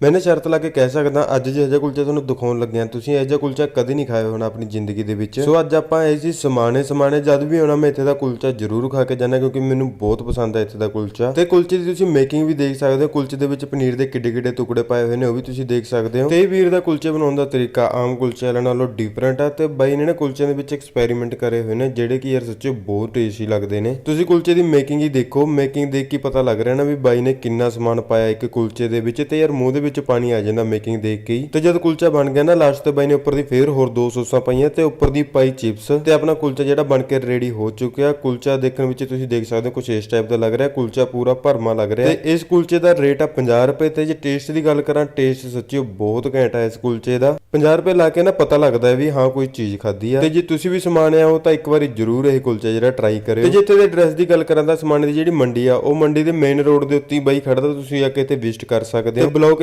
ਮੈਂ ਨਾ ਸ਼ਰਤ ਲਾ ਕੇ ਕਹਿ ਸਕਦਾ, ਅੱਜ ਜਿਹੜਾ ਜਿਹਾ ਕੁਲਚਾ ਤੁਹਾਨੂੰ ਦਿਖਾਉਣ ਲੱਗਿਆ ਤੁਸੀਂ ਇਹੋ ਜਿਹਾ ਕੁਲਚਾ ਕਦੇ ਨਹੀਂ ਖਾਇਆ ਹੋਣਾ ਆਪਣੀ ਜ਼ਿੰਦਗੀ ਦੇ ਵਿੱਚ। ਸੋ ਅੱਜ ਆਪਾਂ ਇਹ ਜੀ ਸਮਾਣੇ ਸਮਾਣੇ, ਜਦ ਵੀ ਆਉਣਾ, ਮੈਂ ਇੱਥੇ ਦਾ ਕੁਲਚਾ ਜ਼ਰੂਰ ਖਾ ਕੇ ਜਾਣਾ ਕਿਉਂਕਿ ਮੈਨੂੰ ਬਹੁਤ ਪਸੰਦ ਹੈ ਇੱਥੇ ਦਾ ਕੁਲਚਾ। ਤੇ ਕੁਲਚੇ ਦੀ ਤੁਸੀਂ ਮੇਕਿੰਗ ਵੀ ਦੇਖ ਸਕਦੇ ਹੋ, ਕੁਲਚੇ ਦੇ ਵਿੱਚ ਪਨੀਰ ਦੇ ਕਿੱਡੇ ਕਿੱਡੇ ਟੁਕੜੇ ਪਾਏ ਹੋਏ ਨੇ, ਉਹ ਵੀ ਤੁਸੀਂ ਦੇਖ ਸਕਦੇ ਹੋ। ਤੇ ਇਹ ਵੀਰ ਦਾ ਕੁਲਚੇ ਬਣਾਉਣ ਦਾ ਤਰੀਕਾ ਆਮ ਕੁਲਚੇ ਵਾਲਿਆਂ ਨਾਲੋਂ ਡਿਫਰੈਂਟ ਆ, ਤੇ ਬਾਈ ਨੇ ਨਾ ਕੁਲਚਿਆਂ ਦੇ ਵਿੱਚ ਐਕਸਪੈਰੀਮੈਂਟ ਕਰੇ ਹੋਏ ਨੇ, ਜਿਹੜੇ ਕਿ ਯਾਰ ਸੱਚੇ ਬਹੁਤ ਟੇਸਟੀ ਲੱਗਦੇ ਨੇ। ਤੁਸੀਂ ਕੁਲਚੇ ਦੀ ਮੇਕਿੰਗ ਹੀ ਦੇਖੋ ਮੇਕਿੰਗ ਦੇਖ ਕੇ ਪਤਾ ਲੱਗ ਰਿਹਾ ਨਾ ਵੀ ਬਾਈ ਨੇ ਕਿੰਨਾ ਸਮਾਨ ਪਾਇਆ ਇੱਕ ਕੁਲਚੇ ਦੇ ਵਿੱਚ, ਤੇ ਯਾਰ ਮੂੰਹ ਦੇ ਵਿੱਚ ਪਾਣੀ ਆ ਜਾਂਦਾ ਮੇਕਿੰਗ ਦੇਖ ਕੇ ਤੇ ਜਦ ਕੁਲਚਾ ਬਣ ਗਿਆ ਨਾ ਲਾਸਟ ਤੇ ਬਾਈ ਨੇ ਉੱਪਰ ਦੀ ਫੇਰ ਹੋਰ ਦੋ ਸੌਸਾਂ ਪਾਈਆਂ ਤੇ ਉੱਪਰ ਦੀ ਪਾਈ ਚਿਪਸ ਤੇ ਆਪਣਾ ਕੁਲਚਾ ਜਿਹੜਾ ਬਣ ਕੇ ਰੈਡੀ ਹੋ ਚੁੱਕਿਆ। ਕੁਲਚਾ ਦੇਖਣ ਵਿੱਚ ਤੁਸੀਂ ਦੇਖ ਸਕਦੇ ਹੋ ਕੁਝ ਇਸ ਟਾਈਪ ਦਾ ਲੱਗ ਰਿਹਾ, ਕੁਲਚਾ ਪੂਰਾ ਭਰਮਾ ਲੱਗ ਰਿਹਾ। ਤੇ ਇਸ ਕੁਲਚੇ ਦਾ ਰੇਟ ਆ 50 ਰੁਪਏ ਤੇ, ਜੇ ਟੇਸਟ ਦੀ ਗੱਲ ਕਰਾਂ ਟੇਸਟ ਸੱਚੀ ਬਹੁਤ ਘੈਂਟ ਆ ਇਸ ਕੁਲਚੇ ਦਾ। 50 ਰੁਪਏ ਲਾ ਕੇ ਨਾ ਪਤਾ ਲੱਗਦਾ ਹੈ ਵੀ ਹਾਂ, ਕੋਈ ਚੀਜ਼ ਖਾਦੀ ਆ। ਤੇ ਜੇ ਤੁਸੀਂ ਵੀ ਸਮਾਨ ਆਓ ਤਾਂ ਇੱਕ ਵਾਰੀ ਜ਼ਰੂਰ ਇਹ ਕੁਲਚਾ ਜਿਹੜਾ ਟਰਾਈ ਕਰਿਓ। ਤੇ ਜੇ ਇੱਥੇ ਦੇ ਐਡਰੈਸ ਦੀ ਗੱਲ ਕਰਾਂ ਤਾਂ ਸਮਾਨੇ ਦੀ ਜਿਹੜੀ ਮੰਡੀ ਆ, ਉਹ ਮੰਡੀ ਦੇ ਮੇਨ ਰੋਡ ਦੇ ਉੱਤੇ ਬਾਈ ਖੜਦਾ ਤੁਸੀਂ ਆ ਕੇ ਇੱਥੇ ਵਿਜ਼ਿਟ ਕਰ ਸਕਦੇ ਹੋ। ਬਲੌਗ